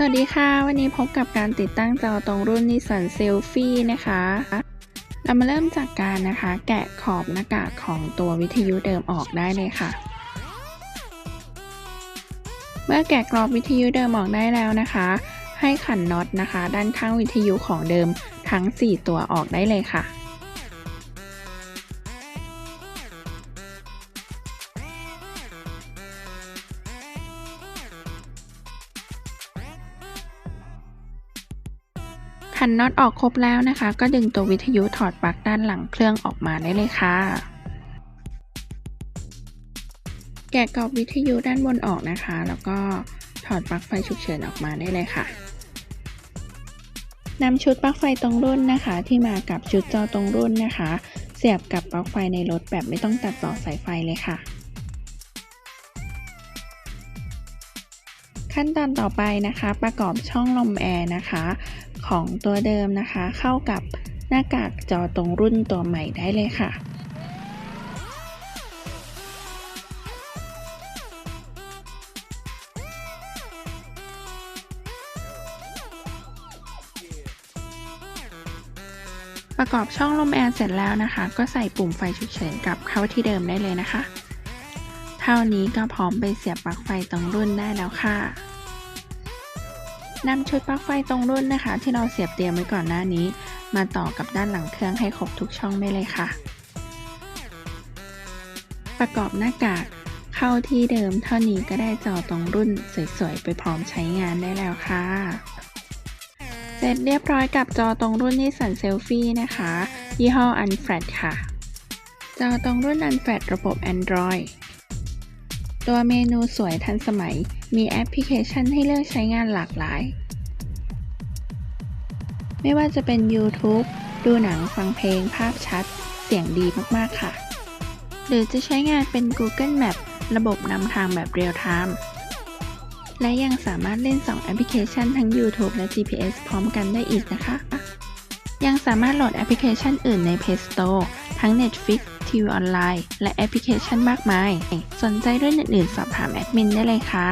สวัสดีค่ะ วันนี้พบกับการติดตั้งจอตรงรุ่นนิสสันเซลฟี่นะคะ เรามาเริ่มจากการนะคะ แกะขอบหน้ากากของตัววิทยุเดิมออกได้เลยค่ะ เมื่อแกะกรอบวิทยุเดิมออกได้แล้วนะคะ ให้ขันน็อตนะคะ ด้านข้างวิทยุของเดิมทั้ง 4 ตัวออกได้เลยค่ะ ขันน็อตออกครบแล้วนะคะ ก็ดึงตัววิทยุถอดปลั๊กด้านหลังเครื่องออกมาได้เลยค่ะ แกะกรอบวิทยุด้านบนออกนะคะ แล้วก็ถอดปลั๊กไฟฉุกเฉินออกมาได้เลยค่ะนำชุดปลั๊กไฟตรงรุ่นนะคะ ที่มากับชุดจอตรงรุ่นนะคะ เสียบกับปลั๊กไฟในรถแบบไม่ต้องตัดต่อสายไฟเลยค่ะ ขั้นตอนต่อไปนะคะ ประกอบช่องลมแอร์นะคะ ของตัวเดิมนะคะ เข้ากับหน้ากากจอตรงรุ่นตัวใหม่ได้เลยค่ะประกอบช่องลมแอร์เสร็จแล้วนะคะ ก็ใส่ปุ่มไฟฉุกเฉินกลับเข้าที่เดิมได้เลยนะคะ เท่านี้ก็พร้อมไปเสียบปลั๊กไฟตรงรุ่นได้แล้วค่ะ นำชุดปลั๊กไฟตรงรุ่นนะคะ ที่เราเสียบเตรียมไว้ก่อนหน้านี้ มาต่อกับด้านหลังเครื่องให้ครบทุกช่องได้เลยค่ะ ประกอบหน้ากากเข้าที่เดิมเท่านี้ก็ได้จอตรงรุ่นสวยๆ ไปพร้อมใช้งานได้แล้วค่ะ เสร็จเรียบร้อยกับจอตรงรุ่นนิสสันเซลฟี่นะคะ ยี่ห้อ Unflat ค่ะ จอตรงรุ่น Unflat ระบบ Android ตัวเมนูสวยทันสมัย มีแอปพลิเคชันให้เลือกใช้งานหลากหลาย ไม่ว่าจะเป็น YouTube ดูหนังฟังเพลง ภาพชัด เสียงดีมากๆค่ะ หรือจะใช้งานเป็น Google Map ระบบนำทางแบบเรียลไทม์และยังสามารถเล่น 2 แอปพลิเคชันทั้ง YouTube และ GPS พร้อมกันได้อีกนะคะ ยังสามารถโหลดแอปพลิเคชันอื่นใน Play Store ทั้ง Netflix ทีวีออนไลน์ และแอปพลิเคชันมากมาย สนใจเรื่องอื่นๆ สอบถามแอดมินได้เลยค่ะ